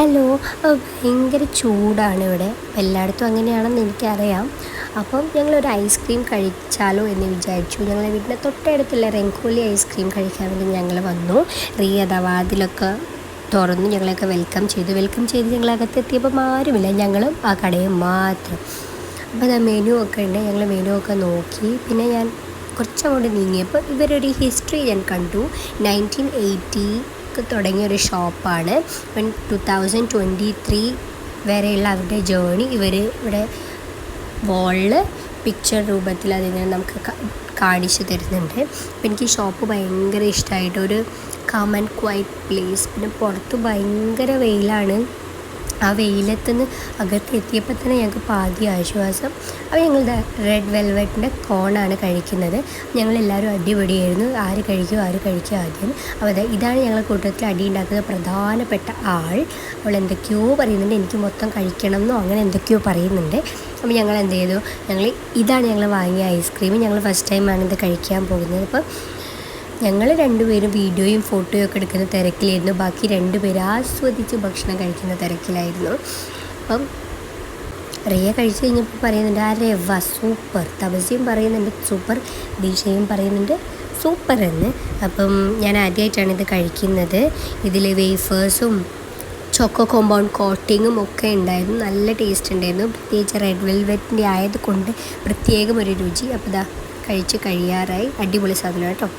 Hello ഭയങ്കര ചൂടാണ് ഇവിടെ. എല്ലായിടത്തും അങ്ങനെയാണെന്ന് എനിക്കറിയാം. അപ്പം ഞങ്ങളൊരു ഐസ്ക്രീം കഴിച്ചാലോ എന്ന് വിചാരിച്ചു. ഞങ്ങളെ വീടിന്റെ തൊട്ടടുത്തുള്ള റെങ്കോലി ഐസ്ക്രീം കഴിക്കാൻ വേണ്ടി ഞങ്ങൾ വന്നു. റിയ തുറന്ന് വാതിലൊക്കെ തുറന്നു ഞങ്ങളെയൊക്കെ വെൽക്കം ചെയ്തു. വെൽക്കം ചെയ്ത് ഞങ്ങളകത്ത് എത്തിയപ്പോൾ ആരുമില്ല. ഞങ്ങളും ആ കടയും മാത്രം. അപ്പോൾ ഞാൻ മെനു ഒക്കെ ഉണ്ട്. ഞങ്ങൾ മെനു ഒക്കെ നോക്കി. പിന്നെ ഞാൻ കുറച്ചങ്ങോട്ട് നീങ്ങിയപ്പോൾ ഇവരൊരു ഹിസ്റ്ററി ഞാൻ കണ്ടു. നയന്റീൻ എയ്റ്റി തുടങ്ങിയ ഒരു ഷോപ്പാണ്. ഇപ്പം ടു തൗസൻഡ് ട്വന്റി ത്രീ വരെയുള്ള അവരുടെ ജേണി ഇവർ ഇവിടെ വോളിൽ പിക്ചർ രൂപത്തിൽ അതിനെ നമുക്ക് കാണിച്ചു തരുന്നുണ്ട്. അപ്പം എനിക്ക് ഷോപ്പ് ഭയങ്കര ഇഷ്ടമായിട്ട് ഒരു കം ആൻഡ് ക്വൈറ്റ് പ്ലേസ് പിന്നെ പുറത്ത് ഭയങ്കര വെയിലാണ്. ആ വെയിലത്തുനിന്ന് അകത്ത് എത്തിയപ്പോൾ തന്നെ ഞങ്ങൾക്ക് പാതി ആശ്വാസം. അപ്പോൾ ഞങ്ങൾ റെഡ് വെൽവെറ്റിന്റെ കോണാണ് കഴിക്കുന്നത്. ഞങ്ങളെല്ലാവരും അടിപൊളിയായിരുന്നു. ആര് കഴിക്കും ആര് കഴിക്കും ആദ്യം. അപ്പോൾ ഇതാണ് ഞങ്ങളുടെ കൂട്ടത്തിൽ അടി ഉണ്ടാക്കുന്ന പ്രധാനപ്പെട്ട ആൾ. അവൾ എന്തൊക്കെയോ പറയുന്നുണ്ട്. എനിക്ക് മൊത്തം കഴിക്കണം എന്നോ അങ്ങനെ എന്തൊക്കെയോ പറയുന്നുണ്ട്. അപ്പോൾ ഞങ്ങൾ എന്ത് ചെയ്തു? ഞങ്ങൾ ഇതാണ് ഞങ്ങൾ വാങ്ങിയ ഐസ്ക്രീം. ഞങ്ങൾ ഫസ്റ്റ് ടൈമാണ് ഇത് കഴിക്കാൻ പോകുന്നത്. അപ്പോൾ ഞങ്ങൾ രണ്ടുപേരും വീഡിയോയും ഫോട്ടോയും ഒക്കെ എടുക്കുന്ന തിരക്കിലായിരുന്നു. ബാക്കി രണ്ടുപേരും ആസ്വദിച്ച് ഭക്ഷണം കഴിക്കുന്ന തിരക്കിലായിരുന്നു. അപ്പം റിയ കഴിച്ച് കഴിഞ്ഞപ്പോൾ പറയുന്നുണ്ട് ആ രവ സൂപ്പർ. തപസ്യം പറയുന്നുണ്ട് സൂപ്പർ. ദീക്ഷയും പറയുന്നുണ്ട് സൂപ്പർ എന്ന്. അപ്പം ഞാൻ ആദ്യമായിട്ടാണ് ഇത് കഴിക്കുന്നത്. ഇതിൽ വേഫേഴ്സും ചോക്കോ കോമ്പൗണ്ട് കോട്ടിങ്ങും ഒക്കെ ഉണ്ടായിരുന്നു. നല്ല ടേസ്റ്റ് ഉണ്ടായിരുന്നു. പ്രത്യേകിച്ച് റെഡ് വെൽവെറ്റിന്റെ ആയതുകൊണ്ട് പ്രത്യേകം ഒരു രുചി. അപ്പോൾ ഇതാ കഴിച്ച് കഴിയാറായി. അടിപൊളി സാധനം കേട്ടോ.